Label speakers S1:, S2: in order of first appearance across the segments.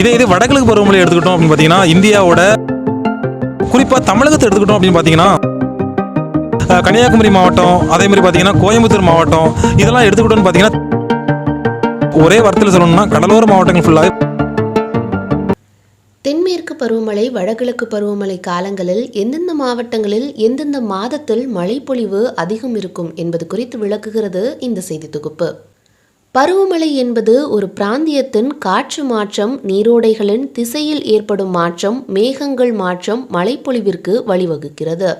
S1: இதே இது வடகிழக்கு பருவமழை எடுத்துக்கிட்டோம் அப்படின்னு பார்த்தீங்கன்னா இந்தியாவோட குறிப்பாக தமிழகத்தை எடுத்துக்கிட்டோம் அப்படின்னு பார்த்தீங்கன்னா கன்னியாகுமரி மாவட்டம் அதே மாதிரி பார்த்தீங்கன்னா கோயம்புத்தூர் மாவட்டம் இதெல்லாம் எடுத்துக்கிட்டோம்னு பார்த்தீங்கன்னா ஒரே வார்த்தையில் சொல்லணும்னா கடலோர மாவட்டங்கள் ஃபுல்லாகவே
S2: தென்மேற்கு பருவமழை வடகிழக்கு பருவமழை காலங்களில் எந்தெந்த மாவட்டங்களில் எந்தெந்த மாதத்தில் மழைப்பொழிவு அதிகம் இருக்கும் என்பது குறித்து விளக்குகிறது இந்த செய்தி தொகுப்பு. பருவமழை என்பது ஒரு பிராந்தியத்தின் காற்று மாற்றம் நீரோடைகளின் திசையில் ஏற்படும் மாற்றம் மேகங்கள் மாற்றம் மழைப்பொழிவிற்கு வழிவகுக்கிறது.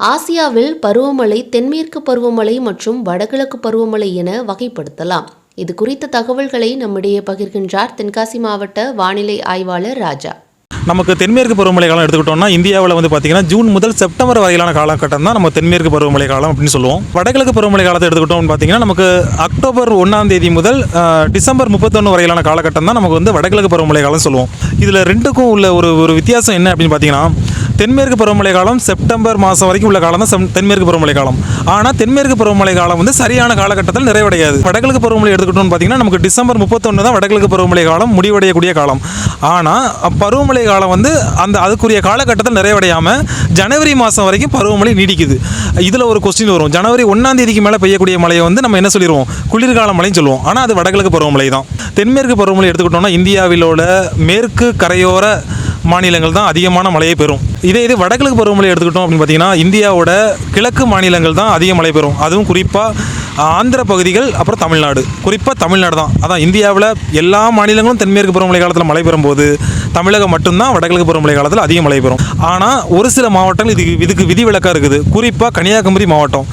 S2: ஆசியாவில் பருவமழை தென்மேற்கு பருவமழை மற்றும் வடகிழக்கு பருவமழை என வகைப்படுத்தலாம். இது குறித்த தகவல்களை நம்மிடையே பகிர்கின்றார் தென்காசி மாவட்ட வானிலை ஆய்வாளர் ராஜா.
S1: நமக்கு தென்மேற்கு பருவமழை காலம் எடுத்துக்கிட்டோம்னா இந்தியாவில் வந்து பார்த்தீங்கன்னா ஜூன் முதல் செப்டம்பர் வரையிலான காலகட்டம் தான் நம்ம தென்மேற்கு பருவமழை காலம் அப்படின்னு சொல்லுவோம். வடகிழக்கு பருவமழை காலத்தை எடுத்துக்கிட்டோம்னு பார்த்தீங்கன்னா நமக்கு அக்டோபர் ஒன்றாம் தேதி முதல் டிசம்பர் முப்பத்தொன்று வரையிலான காலகட்டம் தான் நமக்கு வந்து வடகிழக்கு பருவமழை காலம் சொல்லுவோம். இதில் ரெண்டுக்கும் உள்ள ஒரு ஒரு வித்தியாசம் என்ன அப்படின்னு பார்த்தீங்கன்னா தென்மேற்கு பருவமழை காலம் செப்டம்பர் மாதம் வரைக்கும் உள்ள காலம் தான் செம்- தென்மேற்கு பருவமழை காலம். ஆனால் தென்மேற்கு பருவமழை காலம் வந்து சரியான காலகட்டத்தில் நிறைவடையாது. வடகிழக்கு பருவமழை எடுத்துக்கிட்டோம்னு பார்த்தீங்கன்னா நமக்கு டிசம்பர் முப்பத்தொன்று தான் வடகிழக்கு பருவமழை காலம் முடிவடையக்கூடிய காலம். ஆனால் பருவமழை காலம் வந்து அந்த அதுக்குரிய காலகட்டத்தில் நிறைவடையாமல் ஜனவரி மாதம் வரைக்கும் பருவமழை நீடிக்குது. இதில் ஒரு கொஸ்டின் வரும். ஜனவரி ஒன்றாம் தேதிக்கு மேலே பெய்யக்கூடிய மழையை வந்து நம்ம என்ன சொல்லிடுவோம் குளிர்கால மழைன்னு சொல்லுவோம். ஆனால் அது வடகிழக்கு பருவமழை தான். தென்மேற்கு பருவமழை எடுத்துக்கிட்டோம்னா இந்தியாவிலோட மேற்கு கரையோர மாநிலங்கள் தான் அதிகமான மழையை பெறும். இதே இது வடகிழக்கு பருவமழை எடுத்துக்கிட்டோம் அப்படின்னு பார்த்தீங்கன்னா இந்தியாவோட கிழக்கு மாநிலங்கள் தான் அதிக மழை பெறும். அதுவும் குறிப்பாக ஆந்திர பகுதிகள் அப்புறம் தமிழ்நாடு. குறிப்பாக தமிழ்நாடு தான். அதான் இந்தியாவில் எல்லா மாநிலங்களும் தென்மேற்கு பருவமழை காலத்தில் மழை பெறும் போது தமிழகம் மட்டும்தான் வடகிழக்கு பருவமழை காலத்தில் அதிக மழை பெறும். ஆனால் ஒரு சில மாவட்டங்கள் இதுக்கு இதுக்கு விதிவிலக்காக இருக்குது. குறிப்பாக கன்னியாகுமரி மாவட்டம்.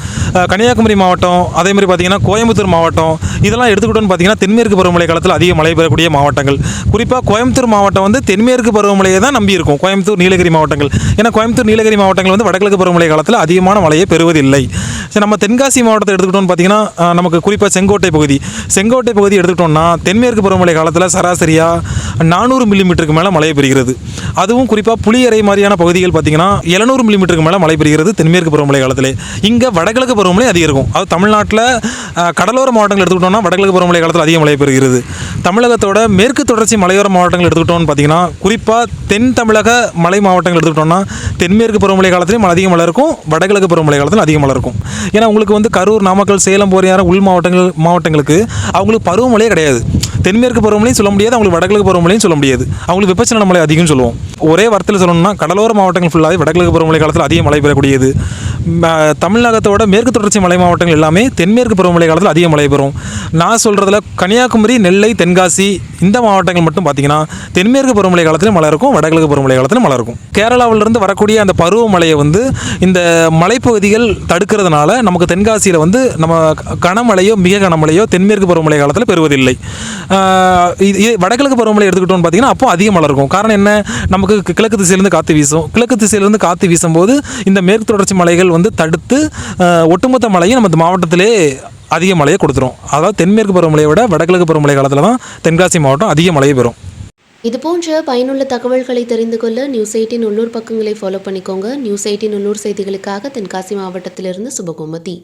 S1: கன்னியாகுமரி மாவட்டம் அதே மாதிரி பார்த்தீங்கன்னா கோயம்புத்தூர் மாவட்டம் இதெல்லாம் எடுத்துக்கிட்டோன்னு பார்த்தீங்கன்னா தென்மேற்கு பருவமழை காலத்தில் அதிக மழை பெறக்கூடிய மாவட்டங்கள். குறிப்பாக கோயம்புத்தூர் மாவட்டம் வந்து தென்மேற்கு பருவமழையை தான் நம்பி இருக்கும். கோயம்புத்தூர் நீலகிரி மாவட்டங்கள். ஏன்னா கோயம்புத்தூர் நீலகிரி மாவட்டங்கள் வந்து வடகிழக்கு பருவமழை காலத்தில் அதிகமான மழையை பெறுவதில்லை. சரி நம்ம தென்காசி மாவட்டத்தை எடுத்துக்கிட்டோம்னு பார்த்தீங்கன்னா அஹ், நமக்கு குறிப்பாக செங்கோட்டை பகுதி. செங்கோட்டை பகுதி எடுத்துக்கிட்டோம்னா தென்மேற்கு பருவமழை காலத்தில் சராசரியாக நானூறு மில்லிமீட்டருக்கு மேலே மழை பெறுகிறது. அதுவும் குறிப்பாக புளியரை மாதிரியான பகுதிகள் பார்த்தீங்கன்னா எழுநூறு மில்லிமீட்டருக்கு மேலே மழை பெறுகிறது தென்மேற்கு பருவமழை காலத்திலே. இங்கே வடகிழக்கு பருவமழை அதிகம் இருக்கும். அது தமிழ்நாட்டில் கடலோர மாவட்டங்கள் எடுத்துக்கிட்டோம்னா வடகிழக்கு பருவமழை காலத்தில் அதிக மழை பெறுகிறது. தமிழகத்தோட மேற்கு தொடர்ச்சி மலையோர மாவட்டங்கள் எடுத்துக்கிட்டோம்னு பார்த்தீங்கன்னா குறிப்பாக தென் தமிழக மலை மாவட்டங்கள் எடுத்துக்கிட்டோம்னா தென்மேற்கு பருவமழை காலத்திலையும் அதிக மழை இருக்கும் வடகிழக்கு பருவமழை காலத்தில் அதிக மழை இருக்கும். ஏன்னா உங்களுக்கு வந்து கரூர் நாமக்கல் சேலம் போகிற உள் மாவட்டங்கள் மாவட்டங்களுக்கு அவங்களுக்கு பருவமழையே கிடையாது. தென்மேற்கு பருவமழையும் சொல்ல முடியாது அவங்களுக்கு வடகிழக்கு பருவமழையும் சொல்ல முடியாது. அவங்களுக்கு வெப்பச்சலன மழை அதிகம் சொல்லுவோம். ஒரே வார்த்தையில் சொல்லணும்னா கடலோர மாவட்டங்கள் ஃபுல்லாகவே வடகிழக்கு பருவமழை காலத்தில் அதிக மழை பெறக்கூடியது. ம, தமிழகத்தோட மேற்கு தொடர்ச்சி மலை மாவட்டங்கள் எல்லாமே தென்மேற்கு பருவமழை காலத்தில் அதிக மழை பெறும். நான் சொல்கிறதுல கன்னியாகுமரி நெல்லை தென்காசி இந்த மாவட்டங்கள் மட்டும் பார்த்தீங்கன்னா தென்மேற்கு பருவமழை காலத்தில் மழை இருக்கும் வடகிழக்கு பருவமழை காலத்தில் மழை இருக்கும். கேரளாவிலிருந்து வரக்கூடிய அந்த பருவமழையை வந்து இந்த மலைப்பகுதிகள் தடுக்கிறதுனால நமக்கு தென்காசியில் வந்து நம்ம கனமழையோ மிக கனமழையோ தென்மேற்கு பருவமழை காலத்தில் பெறுவதில்லை. இது வடகிழக்கு பருவமழை எடுத்துக்கிட்டோம்னு பார்த்தீங்கன்னா அப்போ அதிக மழை இருக்கும். காரணம் என்ன? நமக்கு கிழக்கு திசையிலேருந்து காற்று வீசும். கிழக்கு திசையிலேருந்து காற்று வீசும்போது இந்த மேற்கு தொடர்ச்சி மலைகள் வந்து தடுத்து ஒட்டுமொத்த மழையும் நம்ம மாவட்டத்திலே அதிக மழையை கொடுத்துரும். அதாவது தென்மேற்கு பருவமழையை விட வடகிழக்கு பருவமழை காலத்தில் தான் தென்காசி மாவட்டம் அதிக மழையை பெறும்.
S2: இது போன்ற பயனுள்ள தகவல்களை தெரிந்து கொள்ள நியூஸ் எயிட்டின் உள்ளூர் பக்கங்களை ஃபாலோ பண்ணிக்கோங்க. நியூஸ் எயிட்டின் உள்ளூர் செய்திகளுக்காக தென்காசி மாவட்டத்திலிருந்து சுபகோமதி.